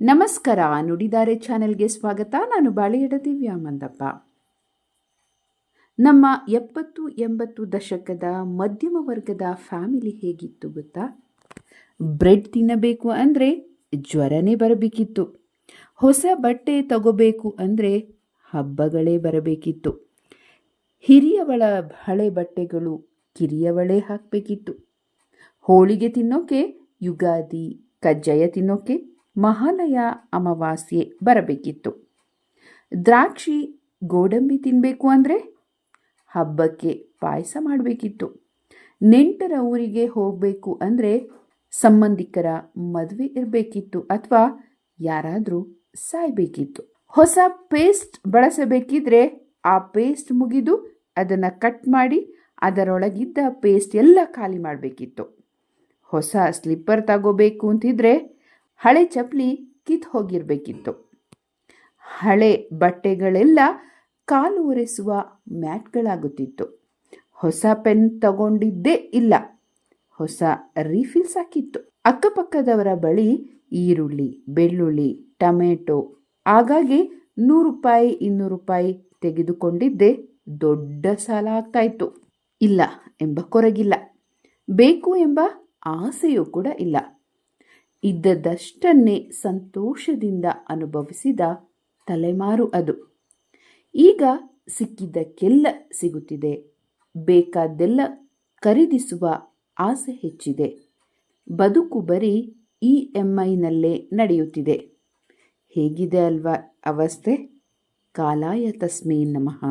ನಮಸ್ಕಾರ, ನುಡಿದಾರೆ ಚಾನೆಲ್ಗೆ ಸ್ವಾಗತ. ನಾನು ಬಾಳೆಯಡ ದಿವ್ಯಾ ಮಂದಪ್ಪ. ನಮ್ಮ ಎಪ್ಪತ್ತು ಎಂಬತ್ತು ದಶಕದ ಮಧ್ಯಮ ವರ್ಗದ ಫ್ಯಾಮಿಲಿ ಹೇಗಿತ್ತು ಗೊತ್ತಾ? ಬ್ರೆಡ್ ತಿನ್ನಬೇಕು ಅಂದರೆ ಜ್ವರನೇ ಬರಬೇಕಿತ್ತು. ಹೊಸ ಬಟ್ಟೆ ತಗೋಬೇಕು ಅಂದರೆ ಹಬ್ಬಗಳೇ ಬರಬೇಕಿತ್ತು. ಹಿರಿಯವಳ ಹಳೆ ಬಟ್ಟೆಗಳು ಕಿರಿಯವಳೇ ಹಾಕಬೇಕಿತ್ತು. ಹೋಳಿಗೆ ತಿನ್ನೋಕೆ ಯುಗಾದಿ, ಕಜ್ಜಾಯ ತಿನ್ನೋಕೆ ಮಹಾಲಯ ಅಮಾವಾಸ್ಯೆ ಬರಬೇಕಿತ್ತು. ದ್ರಾಕ್ಷಿ ಗೋಡಂಬಿ ತಿನ್ನಬೇಕು ಅಂದರೆ ಹಬ್ಬಕ್ಕೆ ಪಾಯಸ ಮಾಡಬೇಕಿತ್ತು. ನೆಂಟರ ಊರಿಗೆ ಹೋಗಬೇಕು ಅಂದರೆ ಸಂಬಂಧಿಕರ ಮದುವೆ ಇರಬೇಕಿತ್ತು ಅಥವಾ ಯಾರಾದರೂ ಸಾಯಬೇಕಿತ್ತು. ಹೊಸ ಪೇಸ್ಟ್ ಬಳಸಬೇಕಿದ್ರೆ ಆ ಪೇಸ್ಟ್ ಮುಗಿದು ಅದನ್ನು ಕಟ್ ಮಾಡಿ ಅದರೊಳಗಿದ್ದ ಪೇಸ್ಟ್ ಎಲ್ಲ ಖಾಲಿ ಮಾಡಬೇಕಿತ್ತು. ಹೊಸ ಸ್ಲಿಪ್ಪರ್ ತಗೋಬೇಕು ಅಂತಿದ್ರೆ ಹಳೆ ಚಪ್ಪಲಿ ಕಿತ್ ಹೋಗಿರಬೇಕಿತ್ತು. ಹಳೆ ಬಟ್ಟೆಗಳೆಲ್ಲ ಕಾಲು ಒರೆಸುವ ಮ್ಯಾಟ್ಗಳಾಗುತ್ತಿತ್ತು. ಹೊಸ ಪೆನ್ ತಗೊಂಡಿದ್ದೇ ಇಲ್ಲ. ಹೊಸ ರೀಫಿಲ್ ಸಾಕಿತ್ತು ಅಕ್ಕಪಕ್ಕದವರ ಬಳಿ ಈರುಳ್ಳಿ, ಬೆಳ್ಳುಳ್ಳಿ, ಟೊಮೆಟೊ ಹಾಗಾಗಿ ನೂರು ರೂಪಾಯಿ, ಇನ್ನೂರು ರೂಪಾಯಿ ತೆಗೆದುಕೊಂಡಿದ್ದೇ ದೊಡ್ಡ ಸಾಲ ಆಗ್ತಾ ಇತ್ತು. ಇಲ್ಲ ಎಂಬ ಕೊರಗಿಲ್ಲ. ಬೇಕು ಎಂಬ ಆಸೆಯೂ ಕೂಡ ಇಲ್ಲ. ಇದ್ದದಷ್ಟನ್ನೇ ಸಂತೋಷದಿಂದ ಅನುಭವಿಸಿದ ತಲೆಮಾರು ಅದು. ಈಗ ಸಿಕ್ಕಿದ್ದಕ್ಕೆಲ್ಲ ಸಿಗುತ್ತಿದೆ. ಬೇಕಾದ್ದೆಲ್ಲ ಖರೀದಿಸುವ ಆಸೆ ಹೆಚ್ಚಿದೆ. ಬದುಕು ಬರೀ ಇ ಎಂ ಐನಲ್ಲೇ ನಡೆಯುತ್ತಿದೆ. ಹೇಗಿದೆ ಅಲ್ವಾ ಅವಸ್ಥೆ? ಕಾಲಾಯ ತಸ್ಮೈ ನಮಃ.